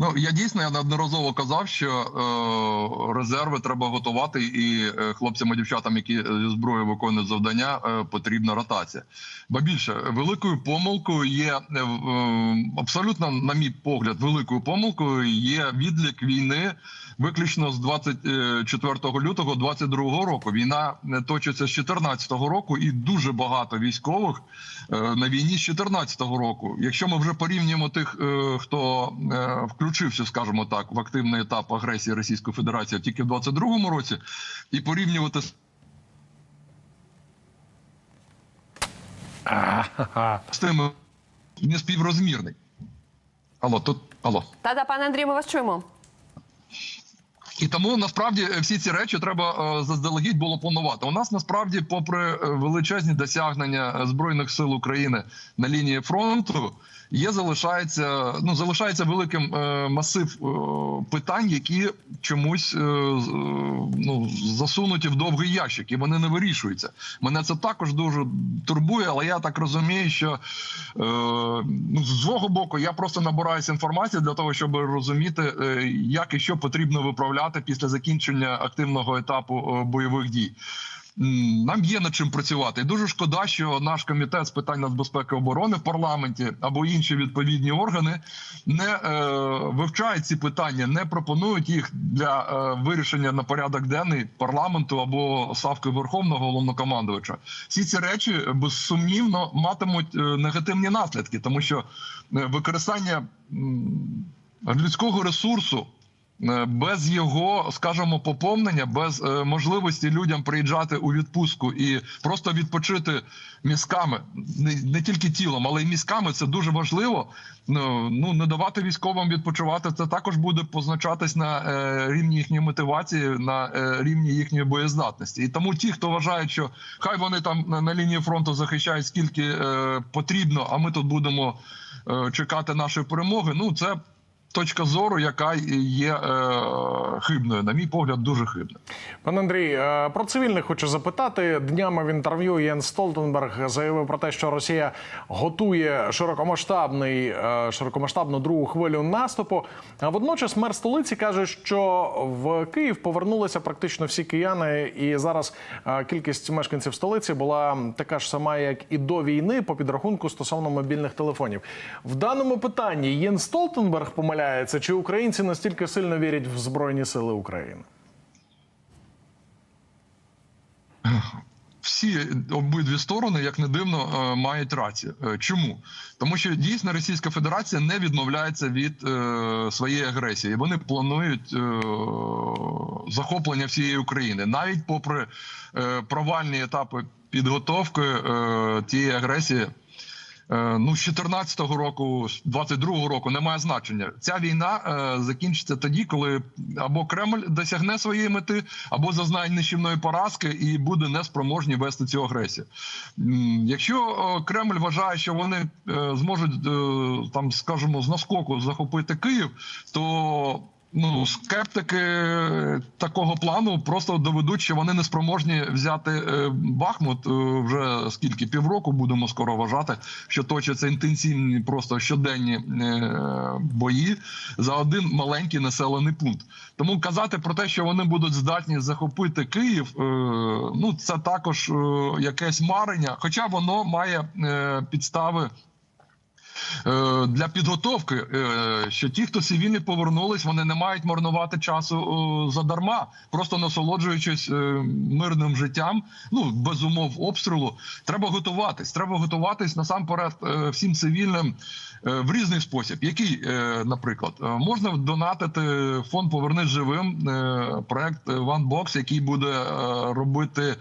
Ну я дійсно я неодноразово казав, що е, резерви треба готувати, і е, хлопцям і дівчатам, які зі зброєю виконують завдання, е, потрібна ротація. Ба більше великою помилкою є е, е, абсолютно, на мій погляд, великою помилкою є відлік війни виключно з 24 лютого 22 року. Війна е, точиться з 14 року, і дуже багато військових е, на війні з 14 року. Якщо ми вже порівнюємо тих, е, хто е, включився, скажімо так, в активний етап агресії Російської Федерації тільки в 22 році, і порівнювати з тими не співрозмірний. Алло, тут алло. Та-та, пане Андрій, ми вас чуємо. І тому насправді е, всі ці речі треба е, заздалегідь було планувати. У нас насправді, попри е, величезні досягнення збройних сил України на лінії фронту, є залишається ну залишається великим масив питань, які чомусь ну засунуті в довгий ящик, і вони не вирішуються. Мене це також дуже турбує, але я так розумію, що ну, з свого боку я просто набираюся інформації для того, щоб розуміти, як і що потрібно виправляти після закінчення активного етапу е, бойових дій. Нам є над чим працювати. І дуже шкода, що наш комітет з питань нацбезпеки і оборони в парламенті або інші відповідні органи не е, вивчають ці питання, не пропонують їх для е, вирішення на порядок денний парламенту або ставки верховного головнокомандувача. Всі ці речі безсумнівно матимуть е, негативні наслідки, тому що е, використання людського ресурсу. Е, Без його, скажімо, поповнення, без е, можливості людям приїжджати у відпустку і просто відпочити мізками, не, тільки тілом, але й мізками, це дуже важливо. Ну, ну не давати військовим відпочивати, це також буде позначатись на е, рівні їхньої мотивації, на рівні їхньої боєздатності. І тому ті, хто вважають, що хай вони там на, лінії фронту захищають скільки потрібно, а ми тут будемо чекати нашої перемоги. Ну це точка зору, яка є е, хибною, на мій погляд, дуже хибною. Пане Андрій, е, про цивільних хочу запитати. Днями в інтерв'ю Єн Столтенберг заявив про те, що Росія готує широкомасштабний е, широкомасштабну другу хвилю наступу. А водночас мер столиці каже, що в Київ повернулися практично всі кияни, і зараз е, кількість мешканців столиці була така ж сама, як і до війни, по підрахунку стосовно мобільних телефонів. В даному питанні Єн Столтенберг помиляється, чи українці настільки сильно вірять в збройні сили України? всі обидві сторони, як не дивно, е, мають рацію. Е, Чому? Тому що дійсно Російська Федерація не відмовляється від е, своєї агресії. Вони планують е, захоплення всієї України, навіть попри е, провальні етапи підготовки е, тієї агресії. Е, Ну, з 14-го року, з 22-го року немає значення. Ця війна е, закінчиться тоді, коли або Кремль досягне своєї мети, або зазнає нищівної поразки і буде неспроможні вести цю агресію. Якщо е, Кремль вважає, що вони зможуть там, скажімо, з наскоку захопити Київ, то Ну, скептики такого плану просто доведуть, що вони не спроможні взяти е, Бахмут е, вже скільки півроку будемо скоро вважати, що точаться інтенсивні, просто щоденні е, бої за один маленький населений пункт. Тому казати про те, що вони будуть здатні захопити Київ, е, ну це також е, якесь марення, хоча воно має е, підстави. Е, для підготовки, е, що ті, хто цивільні повернулись, вони не мають марнувати часу е, задарма, просто насолоджуючись мирним життям. Ну без умов обстрілу. Треба готуватись. Треба готуватись насамперед всім цивільним в різний спосіб. Який, наприклад, можна донатити фонд Повернись живим проект OneBox, який буде робити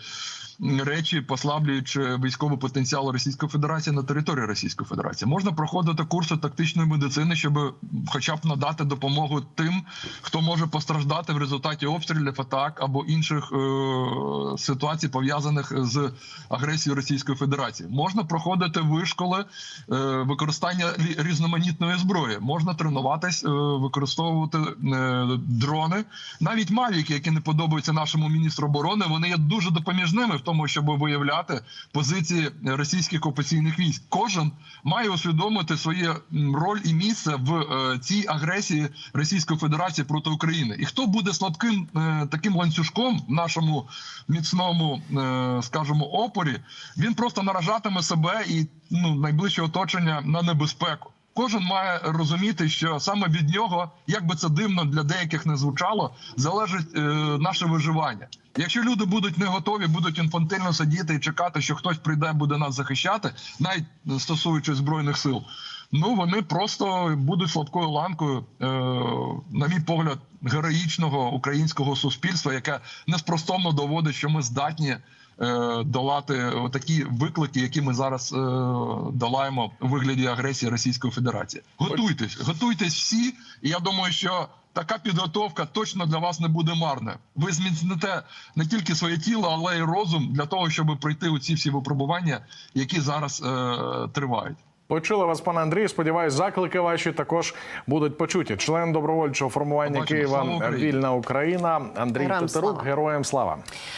речі, послаблюючи військовий потенціал Російської Федерації на території Російської Федерації. Можна проходити курси тактичної медицини, щоб хоча б надати допомогу тим, хто може постраждати в результаті обстрілів, атак або інших е- ситуацій пов'язаних з агресією Російської Федерації. Можна проходити вишколи е- використання рі- різноманітної зброї. Можна тренуватись, е- використовувати е- дрони, навіть мавіки, які не подобаються нашому міністру оборони. Вони є дуже допоміжними в тому, щоб виявляти позиції російських окупаційних військ. Кожен має усвідомити своє роль і місце в е, цій агресії Російської Федерації проти України. І хто буде слабким е, таким ланцюжком в нашому міцному, е, скажімо, опорі, він просто наражатиме себе і ну найближче оточення на небезпеку. Кожен має розуміти, що саме від нього, як би це дивно для деяких не звучало, залежить е, наше виживання. Якщо люди будуть не готові, будуть інфантильно сидіти і чекати, що хтось прийде, буде нас захищати, навіть стосуючись збройних сил, ну вони просто будуть слабкою ланкою, е, на мій погляд, героїчного українського суспільства, яке неспростовно доводить, що ми здатні е, долати такі виклики, які ми зараз е, долаємо у вигляді агресії Російської Федерації. Готуйтесь, готуйтесь всі, і я думаю, що така підготовка точно для вас не буде марною. Ви зміцните не тільки своє тіло, але й розум для того, щоб пройти у ці всі випробування, які зараз е, тривають. Почули вас, пане Андрій. Сподіваюсь, заклики ваші також будуть почуті. Член добровольчого формування Побачимо. Києва Слава Вільна Україна Андрій Тетерук. Героям слава.